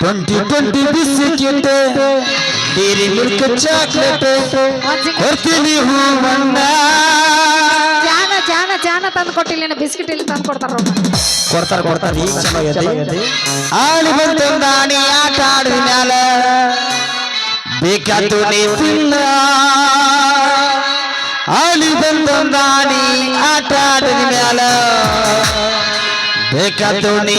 Twenty twenty biscuit Dairy Milk chocolate ಕೊಡ್ತೀನಿ ಹೂವಣ್ಣ. ಜಾನ ಜಾನ ಜಾನ ತಂದು ಕೊಟ್ಟಿಲ್ಲ ಬಿಸ್ಕಿಟ್ ಇಲ್ಲಿ ತಂದು ಕೊಡ್ತಾರ ಕೊಡ್ತಾರ ಕೊಡ್ತಾರ. ಈಗ ಚೆನ್ನಾಗೈತಿ ಆಡಿ ಬಂದಾಣಿ ಆಟ ಆಡಿದ ಮ್ಯಾಲ. ಬೇಕಾತು ನೀವಿಲ್ಲ ತಿನ್ನ. ಆಳಿ ಬಂದಾಣಿ ಆಟ ಆಡಿದ ಮ್ಯಾಲ. ಬೇಕಾತು ನೀ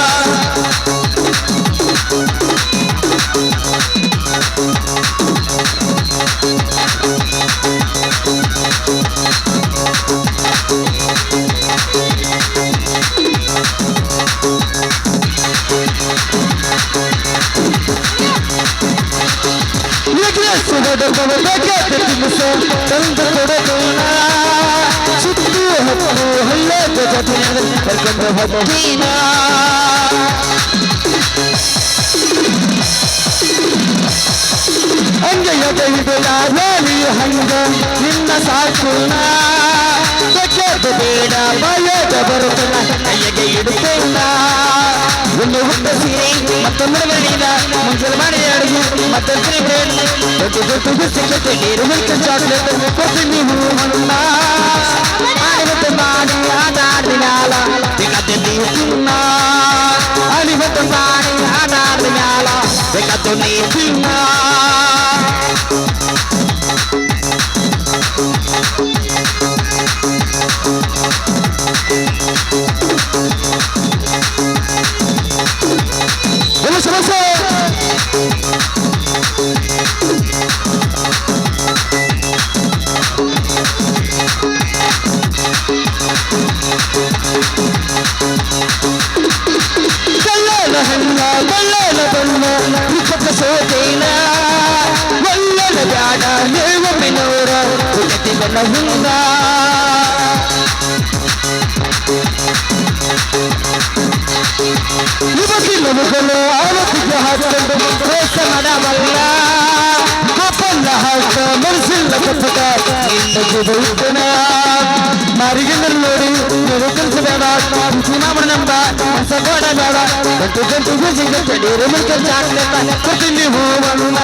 ಸುತ್ತು ಹತ್ತು ಹಳ್ಳದ ಜೊತೆ ಕರ್ಕೊಂಡು ಹೋಗ್ತೀನ ಅಂಜಯ ಕೈಬಿಡಾಲಿ ಹಂಗ ನಿನ್ನ ಸಾಕುಣ ಸಕ್ಕದ ಬೇಡ ಬಯದ ಬರುತ್ತನ ಕೈಗೆ ಇಡುತ್ತೇನ ಒಂದು ಹುಟ್ಟ ಸೀರೆ ಮತ್ತೊಂದು ಮನೆಯಿಂದ ಮುಂಜಾನೆ ಮಾಡಿ ಅಡುಗೆ ಮತ್ತೊಂದು ಬ್ರೇಡ್ ದೊಡ್ಡ ದೊಡ್ಡ ಬಿಸಿಕತ್ತೆ ನೀರು ಮಿಲ್ಕ್ ಚಾಕ್ಲೇಟ್ ಕೊಡ್ತೀನಿ ಹೂವನ್ನ ಆಡಿಬತ್ತು ಮಾಡಿ ಆಟ ಆಡಿದ ಮ್ಯಾಲ ಬೇಕಾದ್ರೆ ನೀವು ತಿನ್ನ ಆಡಿಬತ್ತು ಮಾಡಿ ಆಟ ಆಡಿದ ಮ್ಯಾಲ ಬೇಕಾದ್ರೆ ನೀವು ತಿನ್ನ ಬ್ಯಾಡ ನಿರ್ವಮಿನವರ ಉಗತಿ ಬಣ್ಣ ಹುಂಗ. ಇವತ್ತಿನ ಮಗಳು ಆವತ್ತಿಗೆ ಹಾಕೊಂಡು ಪ್ರೇಸ ಮಾಡಬಲ್ಲ ಕಪ್ಪಲ್ಲ ಹಾಕ ಮನಸ್ಸಿಲ್ಲ ಕಪ್ಪಟ ಇದ್ದನ ಮಾರಿಗೆ ನೋಡಿ ನೀವು ಚುನಾವಣೆ ನಂಬ ಸಗೋಡ ಬೇಡ ಗಂಟು ಗಂಟು ಸಿಗುತ್ತೆ ಡೇರಿ ಮಿಲ್ಕ ಚಾಕ್ಲೇಟ್ ಕೊಡ್ತೀನಿ ಹೂವಣ್ಣ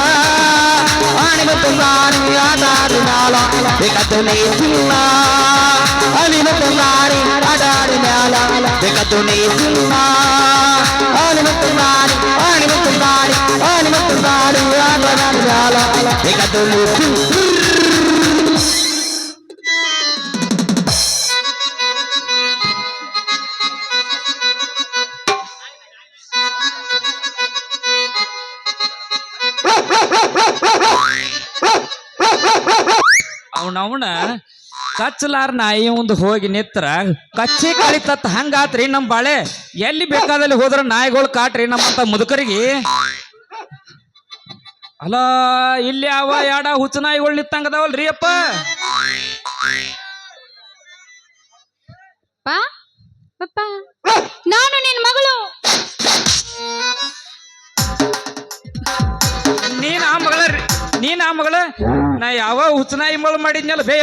ಆಣಿ ಮತ್ತು ಪ್ರಾಣಿ ಆಟ ಆಡಿ ಮ್ಯಾಲ ಬೇಕಾದ್ದು ನೀ ತಿನ್ನ ಮತ್ತು ಪ್ರಾಣಿ ಆಟ ಆಡಿ ಮ್ಯಾಲ. ಬೇಕಾದ್ದು ಅವನವನ ಕಚ್ಚಲಾರ ನಾಯಿ ಒಂದು ಹೋಗಿ ನಿತ್ರ, ಕಚ್ಚಿ ಕಳಿತತ್, ಹಂಗಾತ್ರಿ ನಮ್ ಬಾಳೆ. ಎಲ್ಲಿ ಬೇಕಾದಲ್ಲಿ ಹೋದ್ರ ನಾಯಿಗಳು ಕಾಟ್ರಿ ನಮ್ಮಂತ ಮುದುಕರಿಗೆ? ಅಲ್ಲ ಇಲ್ಲಿ ಅವ ಯಾಡ ಹುಚ್ಚು ನಾಯಿಗಳು ನಿತ್ತಂಗದಾವಲ್ರಿ ಅಪ್ಪ? ಪಾ ಪಪ್ಪ ನಾನು ನಿನ್ ಮಗಳು. ನೀನ್ ಆ ಮಗಳ ನೀನ್ ಆ ಮಗಳ? ನಾ ಯಾವ ಹುಚ್ಚು ನಾಯಿ ಮಗಳು ಮಾಡಿದ್ನಲ್ಲ ಬೇ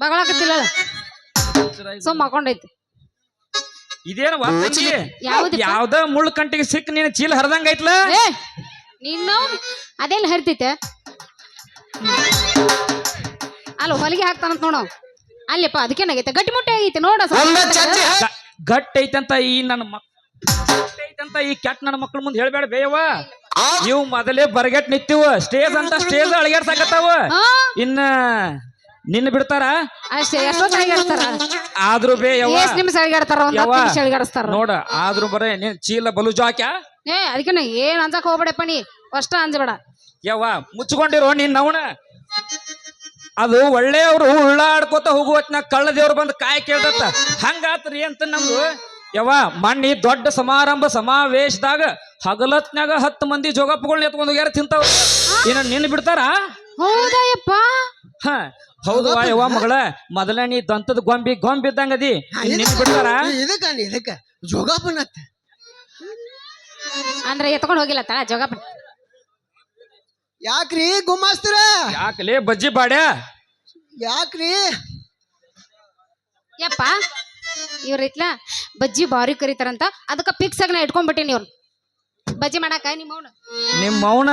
ಮಗಳಾಗತ್ತಿಲ್ಲ ಸೊ ಮಕೊಂಡೈತಿ ಇದೇನು? ಯಾವ್ದ ಮುಳ್ಳು ಕಂಟಿಗೆ ಸಿಕ್ಕ ನೀನ್ ಚೀಲ ಹರಿದಂಗ ಐತ್ಲ? ಏ ನೀನು ಅದೆಲ್ಲ ಹರಿತೈತೆ ಅಲ್ಲ ಹೊಲಿಗೆ ಹಾಕ್ತಾನಂತ ನೋಡು. ಅಲ್ಲಪ್ಪ ಅದಕ್ಕೇನಾಗೈತೆ ಗಟ್ಟಿ ಮುಟ್ಟಿ ಆಗೈತೆ ನೋಡ ಒಂದ ಚಚ್ಚಿ ಗ- ಗಟ್ಟಿ ಐತಂತ ಈ ನನ್ನ ಮಕ್ ಗಟ್ಟ್ ಐತಂತ ಈ ಕೆಟ್ಟ ನನ್ನ ಮಕ್ಳ ಮುಂದೆ ಹೇಳ್ಬೇಡ ಬೇಯವ್ವ. ಇವು ಮೊದಲೇ ಬರಗೆಟ್ ನಿಂತಿವ. ಸ್ಟೇಜ್ ಅಂತ ಸ್ಟೇಜ್ ಅಳಗ್ಯಾಡ್ಸಾಕತ್ತಾವ ಹಾ ಇನ್ನ ನಿನ್ನ ಬಿಡ್ತಾರ? ಅಷ್ಟೇ ಆದ್ರೂ ಬೇ ಯವ್ವ. ಎಷ್ಟ್ ನಿಮಿಷ ಅಳಿಗಾಡ್ತಾರ ಒಂದ್ ಹತ್ತು ಯವ್ವ. ನಿಮಿಷ ಅಳಿಗಾಡಿಸ್ತಾರ ನೋಡ ಆದ್ರೂ ಬರೇ ನಿನ್ ಚೀಲ ಬಲು ಜಾಕ್ಯಾ ಏ ಅದಕ್ಕೆ ಏನ್ ಅಂಜಕ್ ಹೋಗ್ಬೇಡಪ್ಪ ನೀ. ಅಷ್ಟ ಅಂಜಬೇಡ ಯವ್ವ ಮುಚ್ಕೊಂಡಿರೋ ನಿನ್ನ ಅವಣ ಅದು ಒಳ್ಳೆಯವ್ರು ಉಳ್ಳಾಡ್ಕೋತ ಹೋಗುವತ್ನಾಗ ಕಳ್ಳ ದೇವ್ರು ಬಂದು ಕಾಯಿ ಕೇಳ್ದತ್ತ ಹಂಗಾತ್ರಿ ಅಂತ ನಮ್ದು ಯವ್ವ ಮಣ್ಣಿ ದೊಡ್ಡ ಸಮಾರಂಭ ಸಮಾವೇಶದಾಗ ಹಗಲತ್ನಾಗ ಹತ್ತು ಮಂದಿ ಜೋಗಪ್ಪಗಳನ್ನ ಎತ್ಕೊಂಡು ಹೋಗ್ಯಾರ ತಿಂತಾವ. ಇನ್ನ ನಿನ್ನ ಬಿಡ್ತಾರ? ಹೌದಾ ಯಪ್ಪ? ಹ ಹೌದು ಯವ್ವ ಮಗಳ ಮೊದಲನೇ ದಂತದ ಗೊಂಬಿ ಗೊಂಬಿ ಇದ್ದಂಗದಿ ನಿನ್ನ ಬಿಡ್ತಾರ ಇದಕ್ಕ ಅಂದ್ರೆ ಎತ್ಕೊಂಡು ಹೋಗಿಲ್ಲ ತಳ ಜೋಗಪ್ಪ ಯಾಕ್ರಿ ಗುಮಾಸ್ತರ ಯಾಕಲೇ ಬಜ್ಜಿ ಬಾಡ ಯಾಕ್ರಿ? ಯಪ್ಪ ಇವ್ರ ಇತ್ಲ ಬಜ್ಜಿ ಬಾರಿ ಕರಿತಾರಂತ ಅದಕ್ಕ ಫಿಕ್ಸ್ ಆಗಿ ನಾ ಇಟ್ಕೊಂಡ್ಬಿಟ್ಟಿನಿ ಇವ್ರು. ಬಜ್ಜಿ ಮಾಡಾಕ ನಿಮ್ಮ ಅವನು? ನಿಮ್ಮ ಮೌನ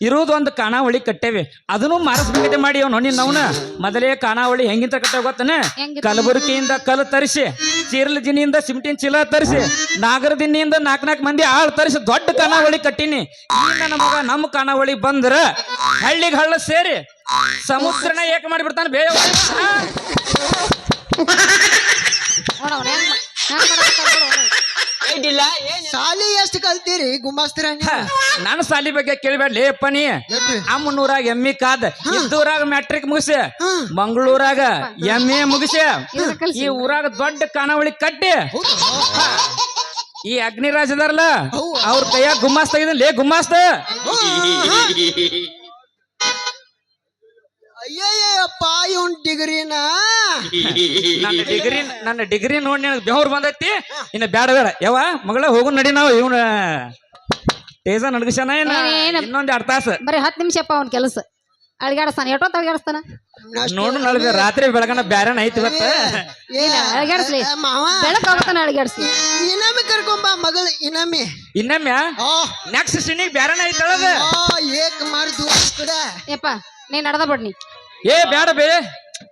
ಇರೋದೊಂದು ಕಾಣಾವಳಿ ಕಟ್ಟೇವಿ. ಅದನ್ನು ಮಾರಿಸ್ಬೇಕತೆ ಮಾಡಿ ಅವನು. ನಿನ್ನ ಅವನ ಮೊದಲೇ ಕಾಣಾವಳಿ ಹೆಂಗಿಂತ ಕಟ್ಟೇವ ಗೊತ್ತನ? ಕಲಬುರಕಿಯಿಂದ ಕಲ್ಲು ತರಿಸಿ ಚೀರ್ಲಜಿನಿಯಿಂದ ಸಿಮಟಿನ ಚೀಲ ತರಿಸಿ ನಾಗರದಿನ್ನಿಯಿಂದ ನಾಲ್ಕು ನಾಲ್ಕು ಮಂದಿ ಆಳ್ ತರಿಸಿ ದೊಡ್ಡ ಕಾಣಾವಳಿ ಕಟ್ಟಿನಿ. ಈ ನನ್ನ ಮಗ ನಮ್ಮ ಕಾಣಾವಳಿ ಬಂದ್ರ ಹಳ್ಳಿಗೆ ಹಳ್ಳ ಸೇರಿ ಸಮುದ್ರನ ಏಕ ಮಾಡಿಬಿಡ್ತಾನೆ ಬೇರೆ ನೋಡವನ ಹೆಂಗ್ ಮಾ- ಹೆಂಗ್ ಮಾಡಕತ್ತಾನ ನೋಡು ಅವ್ನು. ಸಾಲಿ ಎಷ್ಟು ಕಲ್ತೀರಿ ಗುಮಾಸ್ತರ ನನ್ನ ಸಾಲಿ ಬಗ್ಗೆ ಕೇಳಬೇಡ್ಲಿ ಪನಿ ಎಷ್ಟ್ರಿ? ಅಮ್ಮನೂರಾಗ ಎಮ್ಮಿ ಕಾದ ಇದ್ದೂರಾಗ ಮ್ಯಾಟ್ರಿಕ್ ಮುಗಿಸಿ ಮಂಗಳೂರಾಗ ಎಂ ಎ ಮುಗಿಸಿ ಈ ಊರಾಗ ದೊಡ್ಡ ಕಾಣಾವಳಿ ಕಟ್ಟಿ ಈ ಅಗ್ನಿರಾಜ್ ಅದಾರಲ್ಲ ಅವ್ರ ಕೈಯಾಗ ಗುಮ್ಮಾಸ್ ತೆಗಿದನ್ ಲೇ ಗುಮ್ಮಾಸ್ತ ಅಯ್ಯಯ್ಯಪ್ಪ ಇವನ್ ಡಿಗ್ರಿನ? ನನ್ನ ಡಿಗ್ರಿ ನನ್ನ ಡಿಗ್ರಿ ನೋಡಿ ನಿನಗೆ ಬೆವ್ರು ಬಂದೈತಿ? ಇನ್ನ ಬೇಡ ಬೇಡ. ಯಾವ ಮಗಳ ಹೋಗು ನಡಿ ನಾವು ಇವನ ಟೇಸ ನಡ್ಗಿಸನ ಏನ? ಇನ್ನೊಂದ್ ಎರಡ್ ತಾಸ. ಬರೀ ಹತ್ತು ನಿಮಿಷಪ್ಪ ಅವ್ನ ಕೆಲಸ. ಅಳಗಾಡಸ್ತಾನ ಎಷ್ಟೊತ್ತು ಅಳಿಗಾಡಿಸ್ತಾನ ನೋಡು ನಳಗ ರಾತ್ರಿ ಬೆಳಗನ ಬ್ಯಾರನ ಐತಿ ಇವತ್ತ ಇಲ್ಲ, ಅಳಗ್ಯಾಡ್ಸ್ಲಿ. ಮಾವ. ಬೆಳಕ್ ಹೋಗ್ತಾನ ಅಳಿಗಾಡಿಸಿ ಇನಾಮಿ ಕರ್ಕೊಂಬ ಮಗಳು ಇನಮಿ ಇನ್ನೊಮ್ಮೆ ಆ. ನೆಕ್ಸ್ಟ್ ಸಿನಿ ಬ್ಯಾರನ ಐತಳದ. ಆ, ಏಕ ಮಾರ್ ದೂರ ಕಡ ಯಪ್ಪ ನೀ ನಡ್ದ ಬಿಡ್ನಿ ಏ, ಬ್ಯಾಡ ಬೇ.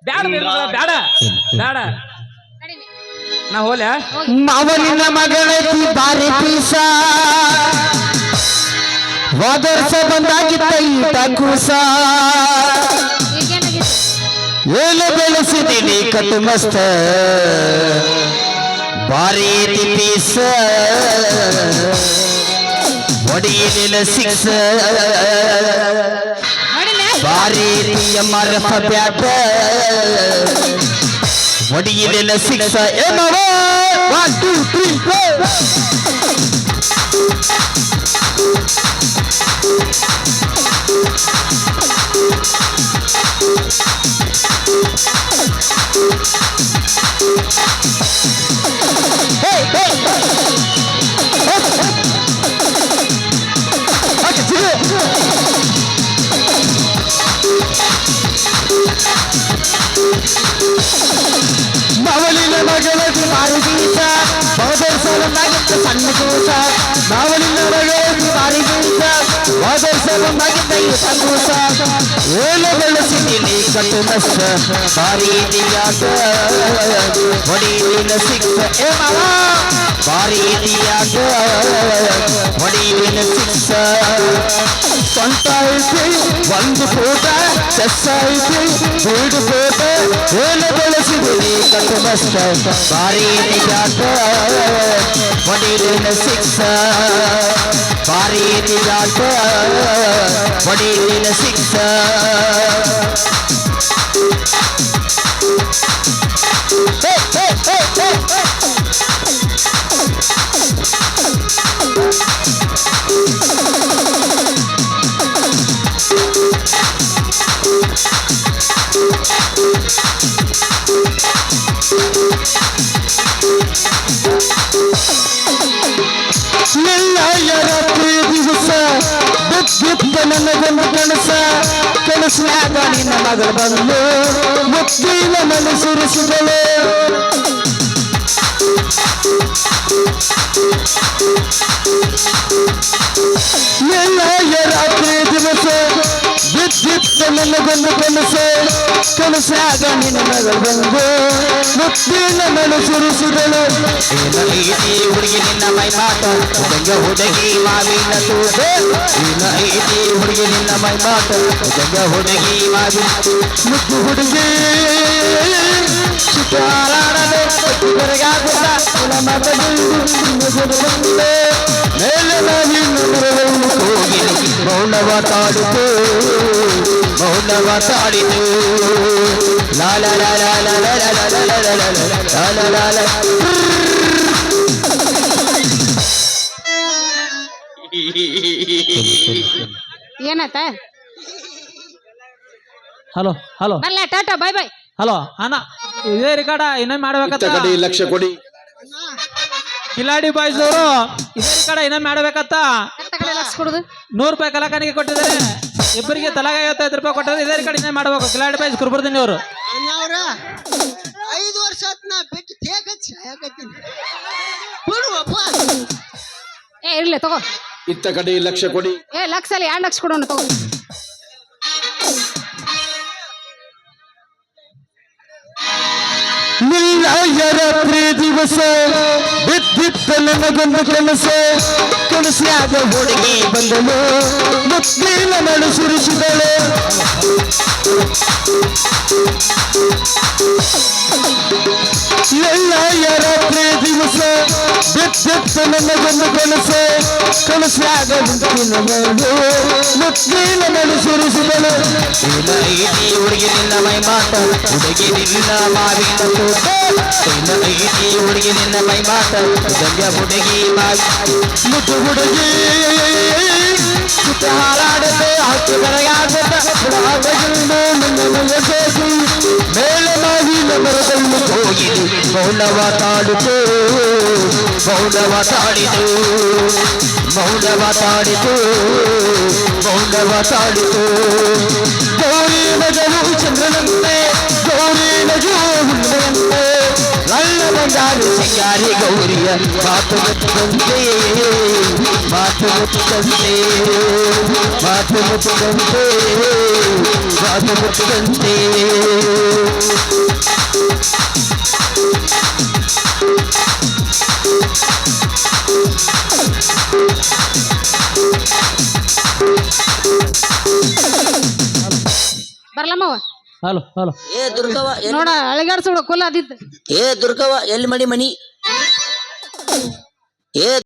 ಬ್ಯಾಡ ಬೇ ಬೇಡ ಬ್ಯಾಡ. ಬ್ಯಾಡ. ನಾ ಹೋಲ ಮಾವನಿನ ಮಗಳಿ ಬಾರಿ ಪೀಸ ವಾದರ್ಸ ಬಂದಾಗಿದ್ದ ಈತ ಕೂಸ. ಏಳು ಬೆಳೆಸಿದೀನಿ ಕಟ್ಟು ಮಸ್ತ ಬಾರಿ ಪೀಸ ಒಡಿಯಲಿಲ್ಲ ಸಿಕ್ಸ್. ನೋಡಿಲ್ಲ ಬಾರಿ ರೀತಿಯ ಮರಫ ಬ್ಯಾಟ ಒಡಿಯಲಿಲ್ಲ ಸಿಕ್ಸ್ ಏನವ ಒನ್ ಟೂ ತ್ರೀ ಫೋರ್ ಮಾವಲಿನ ಬಹುದರ್ಶನದಾಗಿದ್ದ ಸಣ್ಣ ಕೂಸ ಮಾವಲಿನ ಮಗಳದು ಮಾರು ಬೀಸ ಬಹುದರ್ಶನದಾಗಿದ್ದ ಈ ಸಣ್ಣ ಕೂಸ ಏಳು ಬೆಳೆಸಿದ್ದೀನಿ ಕಟ್ಟು ನಷ್ಟ ಬಾರಿ ಇದಿಯಾಗ ಹೊಡಿಲಿನ ಸಿಕ್ಸ ಏ ಮಾವ ಬಾರಿ ಇದಿಯಾಗ ಹೊಡಿಲಿನ ಸಿಕ್ಸ ಸ್ವಂತ ಐತಿ ಒಂದು ಫೋಟ ಚೆಸ್ ಐತಿ ಬೀಡು ಫೋಟ ಏಳು ನಷ್ಟ ಬಾರಿ ಇದಿಯಾಗ ಹೊಡಿಲಿನ ಸಿಕ್ಸ ಬಾರಿ ಇದಿಯಾಗ ಹೊಡಿಲಿನ ಸಿಕ್ಸ ಹೇ ಹೇ ಕನಸಿನಾಗ ನಿನ್ನ ಮಗಳು ಬಂದು ಮುತ್ತಿನ ಮನಸ್ಸುರಿಸಿದಳು. ರಾತ್ರಿ ದಿವಸ ಬಿದ್ದಿದ್ದ ನನಗೊಂದು ಕನಸ. ಕನಸಾಗ ನಿನ್ನ ಮಗಳು ಬಂದು ಮುತ್ತಿನ ಮನಸ್ಸುರಿಸಿದಳು. ಹುಡುಗಿ ನಿನ್ನ ಮೈ ಮಾತು ಹುಡುಗ ಮಾವಿನ ತೂಟ. ಏನ ಐತಿ ಹುಡುಗಿ ನಿನ್ನ ಮೈ ಮಾತು ಜಗ ಹುಡುಗಿ ಮಾಡಿತ್ತು ಮುದ್ದು ಹುಡುಗಿ ಮೌನವ ತಾಳಿತು ಲಾಲ ಲಾಲ ಲಾಲ ಲಾಲ ಲಾಲ ಲಾಲ ಲಾಲ ಏನಾಯ್ತ ಹಲೋ ಹಲೋ ಬರ್ಲ ಟಾಟಾ ಬಾಯ್ ಬಾಯ್ ಹಲೋ ಅಣ್ಣ ಇದೇ ರೆಕಾರ್ಡ ಇನ್ನೊಮ್ಮೆ ಮಾಡ್ಬೇಕತ್ತ? ಕಡೆ ಲಕ್ಷ ಕೊಡಿ. ಕಿಲಾಡಿ ಬಾಯ್ಸ್ ಅವರು ಇದೇ ರೆಕಾರ್ಡ ಇನ್ನೊಮ್ಮೆ ಮಾಡ್ಬೇಕತ್ತ? ಕೊಡುದು? ನೂರು ರೂಪಾಯಿ ಕಲಾಕಾನಿಗೆ ಕೊಟ್ಟಿದ್ದಾರೆ. ಇಬ್ಬರಿಗೆ ತಲಾಗ ಐವತ್ತೈದು ರೂಪಾಯಿ ಕೊಟ್ಟಿದ್ದಾರೆ ಇದೇ ರೆಕಾರ್ಡ್ ಇನ್ನೇ ಮಾಡ್ಬೇಕು. ಕಿಲಾಡಿ ಬಾಯ್ಸ್ ಕುರ್ಬರ್ದಿನಿ ಅವರು. ಅಣ್ಣವ್ರ ಐದು ವರ್ಷ ಆತ್ ನಾ ಬಿಟ್ಟು ತೇಗಚ್ಚಿ ಸಾಯಕತ್ತೀನಿ ಬಿಡುವಪ್ಪ ಏ ಇರ್ಲಿ ತಗೋ. ಇತ್ತ ಕಡೆ ಲಕ್ಷ ಕೊಡಿ. ಏ ಲಕ್ಷ ಅಲ್ಲಿ ಎರಡು ಲಕ್ಷ ಕೊಡೋಣ ತಗೋ. ನಿಲ್ಲ ರಾತ್ರಿ ದಿವಸ ಬಿದ್ದಿತ್ತ ನನಗೊಂದು ಕೆಲಸ ಕನಸ್ನ್ಯಾಗ ಹುಡುಗಿ ಬಂದಳು ಮುತ್ತಿನ ನಡು ಸುರಿಸಿದಳು. ಎಲ್ಲ ರಾತ್ರಿ ದಿವಸ ಬಿದ್ದಿತ್ತ ನನಗೊಂದು ಕನಸು. ಕನಸ್ನ್ಯಾಗ ಮುತ್ತಿನ ನಡು ಸುರಿಸಿದಳು. ಹುಡುಗಿ ನಿನ್ನ ಮೈ ಮಾತ. ಹುಡುಗಿ ನಿನ್ನ ಮಾವಿನ ಐತಿ ಹುಡುಗಿ ನಿನ್ನ ಮೈ ಮಾತ. ಹುಡುಗಿ ಮುದ್ದು ಹುಡುಗಿ ಹಾರಾಡದೆ ಹತ್ತು ಕರೆಯಾಗದ ಬಿಡಾಗಗಿಂದು ನನ್ನ ಮೈಯ ಸೋಸಿ ಮೇಳ ಮಾವಿನ ಮರದಲ್ಲಿ ಹೋಗಿದು ಮೌನವ ತಾಡಿತು ಮೌನವ ತಾಡಿತು ಮೌನವ ತಾಡಿತು ಮೌನವ ತಾಡಿತು ಗೌರಿ ನಗವು ಚಂದ್ರನಂತೆ ಬಂಗಾರಿ ಸಿಂಗಾರಿ ಗೌರಿಯ ಮಾತು ಮುತ್ತಂತೆ ಮಾತು ಮುತ್ತಂತೆ ಮಾತು ಮುತ್ತಂತೆ ಮಾತು ಮುತ್ತಂತೆ ಬರ್ಲಮ್ಮವ ಹಲೋ ಹಲೋ. ಏ ದುರ್ಗವ್ವ ಎಲ್- ನೋಡ ಅಳಗಾಡ್ಸ್ಬಿಡ ಕುಲ್ಲ ಅದಿತ್ತು ಏ ದುರ್ಗವ್ವ ಎಲ್ಲಿ ಮಡಿ ಮನಿ ಏ